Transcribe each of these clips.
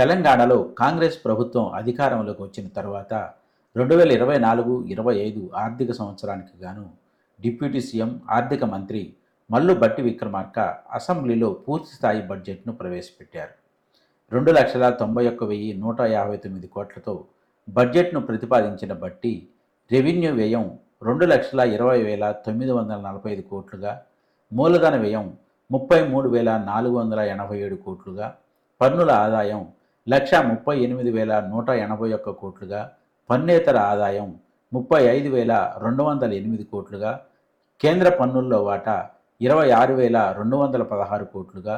తెలంగాణలో కాంగ్రెస్ ప్రభుత్వం అధికారంలోకి వచ్చిన తర్వాత రెండు వేల ఇరవై నాలుగు ఇరవై ఐదు ఆర్థిక సంవత్సరానికి గాను డిప్యూటీ సీఎం ఆర్థిక మంత్రి మల్లు బట్టి విక్రమార్క అసెంబ్లీలో పూర్తి స్థాయి బడ్జెట్ను ప్రవేశపెట్టారు. రెండు లక్షల తొంభై ఒక్క వెయ్యి నూట యాభై తొమ్మిది కోట్లతో బడ్జెట్ను ప్రతిపాదించిన బట్టి రెవెన్యూ వ్యయం రెండు లక్షల ఇరవై వేల తొమ్మిది వందల నలభై ఐదు కోట్లుగా మూలధన వ్యయం ముప్పై మూడు వేల నాలుగు వందల ఎనభై ఏడు కోట్లుగా పన్నుల ఆదాయం లక్ష ముప్పై ఎనిమిది వేల నూట ఎనభై ఒక్క కోట్లుగా పన్నేతర ఆదాయం ముప్పై ఐదు వేల రెండు వందల ఎనిమిది కోట్లుగా కేంద్ర పన్నుల్లో వాటా ఇరవై ఆరు వేల రెండు వందల పదహారు కోట్లుగా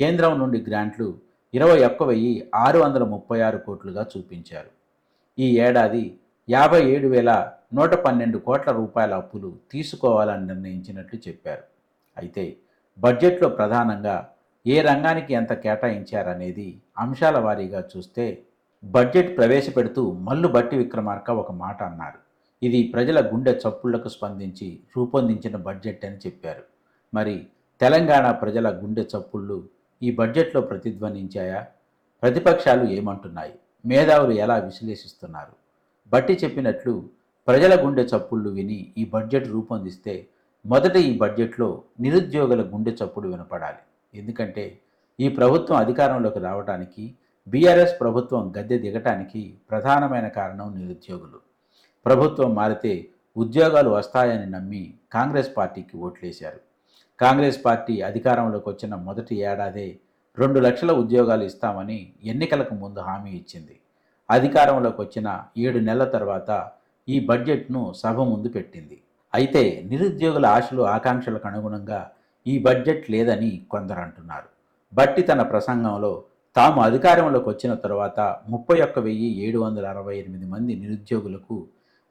కేంద్రం నుండి గ్రాంట్లు ఇరవై ఒక్క వెయ్యి ఆరు వందల ముప్పై ఆరు కోట్లుగా చూపించారు. ఈ ఏడాది యాభై ఏడు వేల నూట పన్నెండు కోట్ల రూపాయల అప్పులు తీసుకోవాలని నిర్ణయించినట్లు చెప్పారు. అయితే బడ్జెట్లో ప్రధానంగా ఏ రంగానికి ఎంత కేటాయించారనేది అంశాల వారీగా చూస్తే బడ్జెట్ ప్రవేశపెడుతూ మల్లు బట్టి విక్రమార్క ఒక మాట అన్నారు. ఇది ప్రజల గుండె చప్పుళ్ళకు స్పందించి రూపొందించిన బడ్జెట్ అని చెప్పారు. మరి తెలంగాణ ప్రజల గుండె చప్పుళ్ళు ఈ బడ్జెట్లో ప్రతిధ్వనించాయా? ప్రతిపక్షాలు ఏమంటున్నాయి? మేధావులు ఎలా విశ్లేషిస్తున్నారు? బట్టి చెప్పినట్లు ప్రజల గుండె చప్పుళ్ళు విని ఈ బడ్జెట్ రూపొందిస్తే మొదట ఈ బడ్జెట్లో నిరుద్యోగుల గుండె చప్పుడు వినపడాలి. ఎందుకంటే ఈ ప్రభుత్వం అధికారంలోకి రావడానికి బీఆర్ఎస్ ప్రభుత్వం గద్దె దిగటానికి ప్రధానమైన కారణం నిరుద్యోగులు. ప్రభుత్వం మారితే ఉద్యోగాలు వస్తాయని నమ్మి కాంగ్రెస్ పార్టీకి ఓట్లేశారు. కాంగ్రెస్ పార్టీ అధికారంలోకి వచ్చిన మొదటి ఏడాదే రెండు లక్షల ఉద్యోగాలు ఇస్తామని ఎన్నికలకు ముందు హామీ ఇచ్చింది. అధికారంలోకి వచ్చిన ఏడు నెలల తర్వాత ఈ బడ్జెట్ను సభ ముందు పెట్టింది. అయితే నిరుద్యోగుల ఆశలు ఆకాంక్షలకు అనుగుణంగా ఈ బడ్జెట్ లేదని కొందరు అంటున్నారు. బట్టి తన ప్రసంగంలో తాము అధికారంలోకి వచ్చిన తరువాత ముప్పై ఒక్క వెయ్యి ఏడు వందల అరవై ఎనిమిది మంది నిరుద్యోగులకు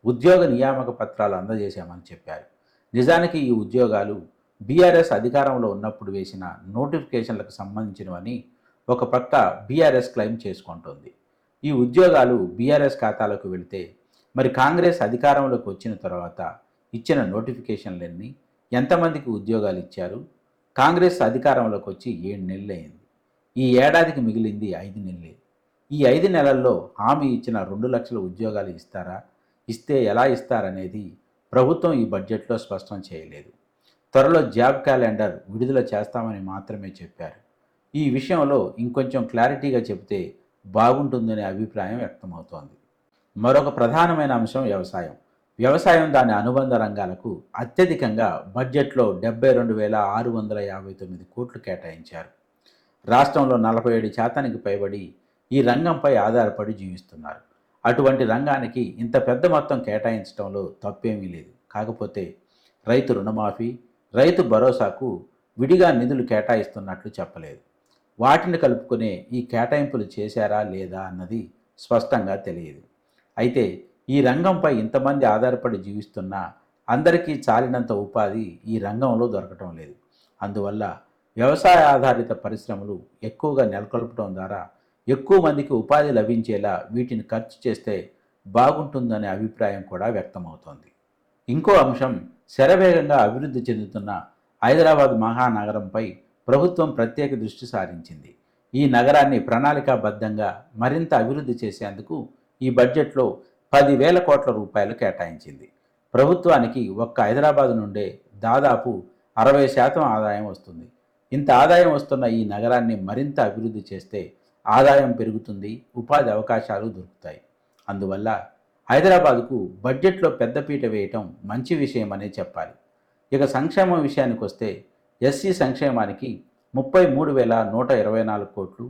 ఉద్యోగ నియామక పత్రాలు అందజేశామని చెప్పారు. నిజానికి ఈ ఉద్యోగాలు బీఆర్ఎస్ అధికారంలో ఉన్నప్పుడు వేసిన నోటిఫికేషన్లకు సంబంధించినవని ఒక పక్క బీఆర్ఎస్ క్లెయిమ్ చేసుకుంటోంది. ఈ ఉద్యోగాలు బీఆర్ఎస్ ఖాతాలకు వెళితే మరి కాంగ్రెస్ అధికారంలోకి వచ్చిన తర్వాత ఇచ్చిన నోటిఫికేషన్లన్నీ ఎంతమందికి ఉద్యోగాలు ఇచ్చారు? కాంగ్రెస్ అధికారంలోకి వచ్చి ఏడు నెలలైంది ఈ ఏడాదికి మిగిలింది ఐదు నెలలే. ఈ ఐదు నెలల్లో హామీ ఇచ్చిన రెండు లక్షల ఉద్యోగాలు ఇస్తారా? ఇస్తే ఎలా ఇస్తారనేది ప్రభుత్వం ఈ బడ్జెట్లో స్పష్టం చేయలేదు. త్వరలో జాబ్ క్యాలెండర్ విడుదల చేస్తామని మాత్రమే చెప్పారు. ఈ విషయంలో ఇంకొంచెం క్లారిటీగా చెబితే బాగుంటుందనే అభిప్రాయం వ్యక్తమవుతోంది. మరొక ప్రధానమైన అంశం వ్యవసాయం. వ్యవసాయం దాని అనుబంధ రంగాలకు అత్యధికంగా బడ్జెట్లో డెబ్బై రెండు వేల ఆరు వందల యాభై తొమ్మిది కోట్లు కేటాయించారు. రాష్ట్రంలో నలభై ఏడు శాతానికి పైబడి ఈ రంగంపై ఆధారపడి జీవిస్తున్నారు. అటువంటి రంగానికి ఇంత పెద్ద మొత్తం కేటాయించడంలో తప్పేమీ లేదు. కాకపోతే రైతు రుణమాఫీ రైతు భరోసాకు విడిగా నిధులు కేటాయిస్తున్నట్లు చెప్పలేదు. వాటిని కలుపుకునే ఈ కేటాయింపులు చేశారా లేదా అన్నది స్పష్టంగా తెలియదు. అయితే ఈ రంగంపై ఇంతమంది ఆధారపడి జీవిస్తున్నా అందరికీ చాలినంత ఉపాధి ఈ రంగంలో దొరకటం లేదు. అందువల్ల వ్యవసాయ ఆధారిత పరిశ్రమలు ఎక్కువగా నెలకొల్పడం ద్వారా ఎక్కువ మందికి ఉపాధి లభించేలా వీటిని ఖర్చు చేస్తే బాగుంటుందనే అభిప్రాయం కూడా వ్యక్తమవుతోంది. ఇంకో అంశం శరవేగంగా అభివృద్ధి చెందుతున్న హైదరాబాద్ మహానగరంపై ప్రభుత్వం ప్రత్యేక దృష్టి సారించింది. ఈ నగరాన్ని ప్రణాళికాబద్ధంగా మరింత అభివృద్ధి చేసేందుకు ఈ బడ్జెట్లో పదివేల కోట్ల రూపాయలు కేటాయించింది. ప్రభుత్వానికి ఒక్క హైదరాబాద్ నుండే దాదాపు అరవై శాతం ఆదాయం వస్తుంది. ఇంత ఆదాయం వస్తున్న ఈ నగరాన్ని మరింత అభివృద్ధి చేస్తే ఆదాయం పెరుగుతుంది ఉపాధి అవకాశాలు దొరుకుతాయి. అందువల్ల హైదరాబాదుకు బడ్జెట్లో పెద్దపీట వేయటం మంచి విషయమనే చెప్పాలి. ఇక సంక్షేమం విషయానికి వస్తే ఎస్సీ సంక్షేమానికి ముప్పై మూడు వేల నూట ఇరవై నాలుగు కోట్లు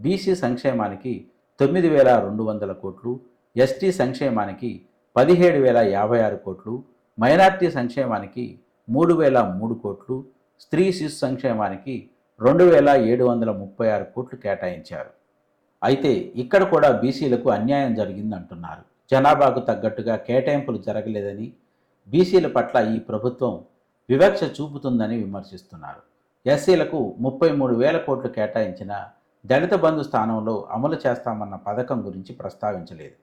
బీసీ సంక్షేమానికి తొమ్మిది వేల రెండు వందల కోట్లు ఎస్టీ సంక్షేమానికి పదిహేడు వేల యాభై ఆరు కోట్లు మైనార్టీ సంక్షేమానికి మూడు వేల మూడు కోట్లు స్త్రీ శిశు సంక్షేమానికి రెండు వేల ఏడు వందల ముప్పై ఆరు కోట్లు కేటాయించారు. అయితే ఇక్కడ కూడా బీసీలకు అన్యాయం జరిగిందంటున్నారు. జనాభాకు తగ్గట్టుగా కేటాయింపులు జరగలేదని బీసీల పట్ల ఈ ప్రభుత్వం వివక్ష చూపుతుందని విమర్శిస్తున్నారు. ఎస్సీలకు ముప్పై మూడు వేల కోట్లు కేటాయించిన దళిత బంధు స్థానంలో అమలు చేస్తామన్న పథకం గురించి ప్రస్తావించలేదు.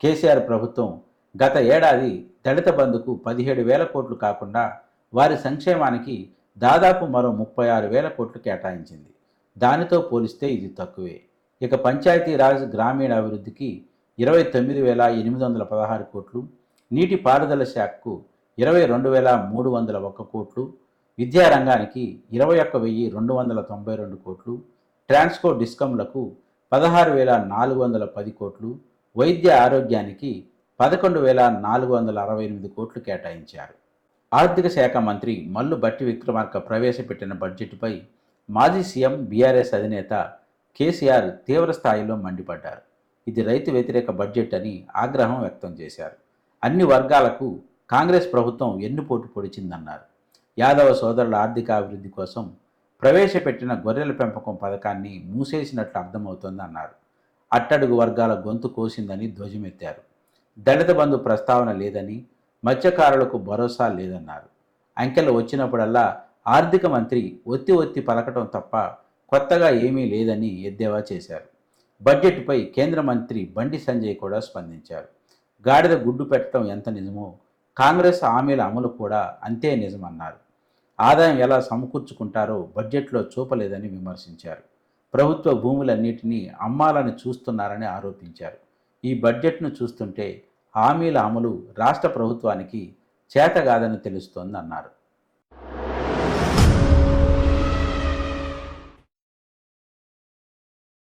కేసీఆర్ ప్రభుత్వం గత ఏడాది దళిత బంధుకు పదిహేడు వేల కోట్లు కాకుండా వారి సంక్షేమానికి దాదాపు మరో ముప్పై ఆరు వేల కోట్లు కేటాయించింది. దానితో పోలిస్తే ఇది తక్కువే. ఇక పంచాయతీరాజ్ గ్రామీణ అభివృద్ధికి ఇరవై తొమ్మిది వేల ఎనిమిది వందల పదహారు కోట్లు నీటి పారుదల శాఖకు ఇరవై రెండు వేల మూడు వందల ఒక్క కోట్లు విద్యారంగానికి ఇరవై ఒక్క వెయ్యి రెండు వందల తొంభై రెండు కోట్లు ట్రాన్స్కో డిస్కంలకు పదహారు వేల నాలుగు వందల పది కోట్లు వైద్య ఆరోగ్యానికి పదకొండు వేల నాలుగు వందల అరవై ఎనిమిది కోట్లు కేటాయించారు. ఆర్థిక శాఖ మంత్రి మల్లు బట్టి విక్రమార్క ప్రవేశపెట్టిన బడ్జెట్పై మాజీ సీఎం బీఆర్ఎస్ అధినేత కేసీఆర్ తీవ్ర స్థాయిలో మండిపడ్డారు. ఇది రైతు వ్యతిరేక బడ్జెట్ అని ఆగ్రహం వ్యక్తం చేశారు. అన్ని వర్గాలకు కాంగ్రెస్ ప్రభుత్వం ఎన్నుపోటు పొడిచిందన్నారు. యాదవ సోదరుల ఆర్థిక అభివృద్ధి కోసం ప్రవేశపెట్టిన గొర్రెల పెంపకం పథకాన్ని మూసేసినట్లు అర్థమవుతోందన్నారు. అట్టడుగు వర్గాల గొంతు కోసిందని ధ్వజమెత్తారు. దళిత బంధు ప్రస్తావన లేదని మత్స్యకారులకు భరోసా లేదన్నారు. అంకెలు వచ్చినప్పుడల్లా ఆర్థిక మంత్రి ఒత్తి ఒత్తి పలకటం తప్ప కొత్తగా ఏమీ లేదని ఎద్దేవా చేశారు. బడ్జెట్పై కేంద్ర మంత్రి బండి సంజయ్ కూడా స్పందించారు. గాడిద గుడ్డు పెట్టడం ఎంత నిజమో కాంగ్రెస్ హామీల అమలు కూడా అంతే నిజమన్నారు. ఆదాయం ఎలా సమకూర్చుకుంటారో బడ్జెట్లో చూపలేదని విమర్శించారు. ప్రభుత్వ భూములన్నింటినీ అమ్మాలని చూస్తున్నారని ఆరోపించారు. ఈ బడ్జెట్ను చూస్తుంటే హామీల అమలు రాష్ట్ర ప్రభుత్వానికి చేతగాదని తెలుస్తోందన్నారు.